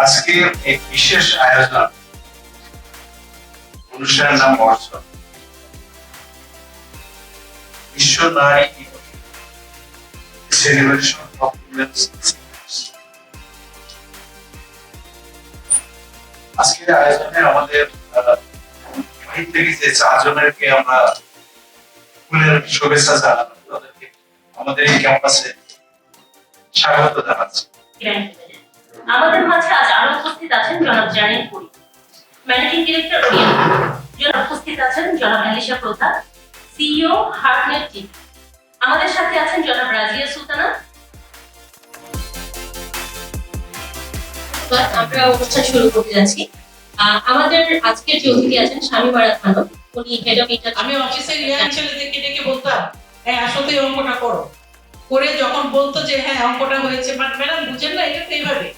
আজকে এই বিশেষ আয়োজন অনুষ্ঠানের নাম বিশ্ব নারী সেলিব্রেশন আজকের আয়োজনে আমাদের চারজনেরকে আমরা ফুলের শুভেচ্ছা তাদেরকে আমাদের এই ক্যাম্পাসে স্বাগত জানাচ্ছি। আমাদের মাঝে উপস্থিত আছেন জনাব Zarin Puri. Managing director Orient জনাব উপস্থিত আছেন জনাব আলিশা প্রধান সিইও হার্টনেট টিম আমাদের সাথে আছেন জনাব রাজিয়া সুলতানা। আমরা অনুষ্ঠান শুরু করতে যাচ্ছি। আমাদের আজকের যে অতিথি আছেন স্বামী মারা উনি হেড অফ আমি অফিসের ইয়াং ছেলেদেরকে ডেকে বলতাম হ্যাঁ আসো অঙ্কটা করো। করে যখন বলতো যে হ্যাঁ অঙ্কটা হয়েছে। বাট ম্যাডাম বুঝেন না, এটা তো এইভাবে।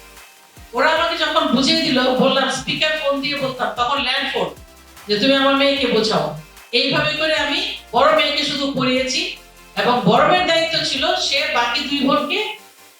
ওরা আমাকে যখন বুঝিয়ে দিল বললাম স্পিকার ফোন দিয়ে বলতাম তখন ল্যান্ড ফোন যে তুমি আমার মেয়েকে বোঝাও এইভাবে করে আমি বড় মেয়েকে শুধু পড়িয়েছি এবং বড় মেয়ের দায়িত্ব ছিল সে বাকি দুই বোনকে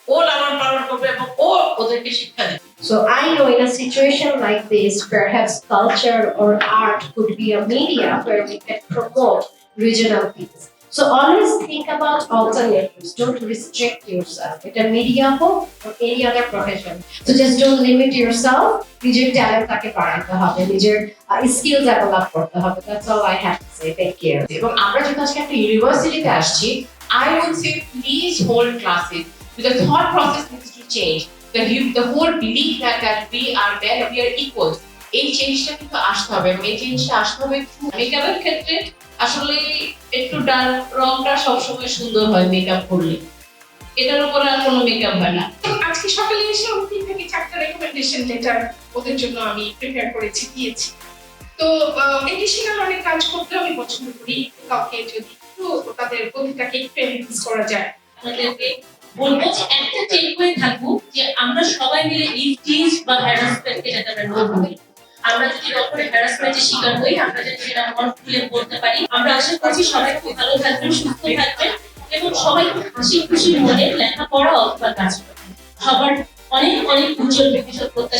ও লালন পালন করবে এবং ও ওদেরকে শিক্ষা দেবে So I know in a situation like this, perhaps culture or art could be a media where we can promote regional peace. So always think about alternatives. Don't restrict yourself. It's a media hope or any other profession. So just don't limit yourself. নিজের talent তাকে বাড়াতে হবে নিজের skill develop করতে হবে that's all I have to say thank you এবং আমরা যেহেতু আজকে একটা ইউনিভার্সিটিতে আসছি I would say please hold classes the thought process needs to change the the whole belief that that we are men we are equals এই চেঞ্জটা কিন্তু আসতে হবে এবং এই চেঞ্জটা আসতে হবে মেকআপের ক্ষেত্রে আসলে একটু ডার্ক রংটা সবসময় সুন্দর হয় মেকআপ করলে। এটার উপরে আর কোনো মেকআপ হয় না। আজকে সকালে এসে আমি তিন থেকে চারটা রেকমেন্ডেশন লেটার ওদের জন্য আমি প্রিপেয়ার করেছি দিয়েছি। তো এডিশনাল অনেক কাজ করতে আমি পছন্দ করি। কাউকে যদি একটু তাদের গতিটাকে একটু করা যায় আমাদেরকে বলব যে একটা টেক হয়ে থাকব যে আমরা সবাই মিলে ইফটিজ বা হ্যারাসমেন্টকে যাতে আমরা নো করি আমরা যদি কখনো হ্যারাসমেন্টের শিকার হই, আমরা যদি সেটা মন খুলে বলতে পারি, আমরা আশা করছি সবাই খুব ভালো থাকবেন, সুস্থ থাকবেন এবং সবাই হাসি খুশি মনে লেখাপড়া অথবা কাজ করবেন। সবার অনেক অনেক উজ্জ্বল ভবিষ্যৎ প্রত্যাশা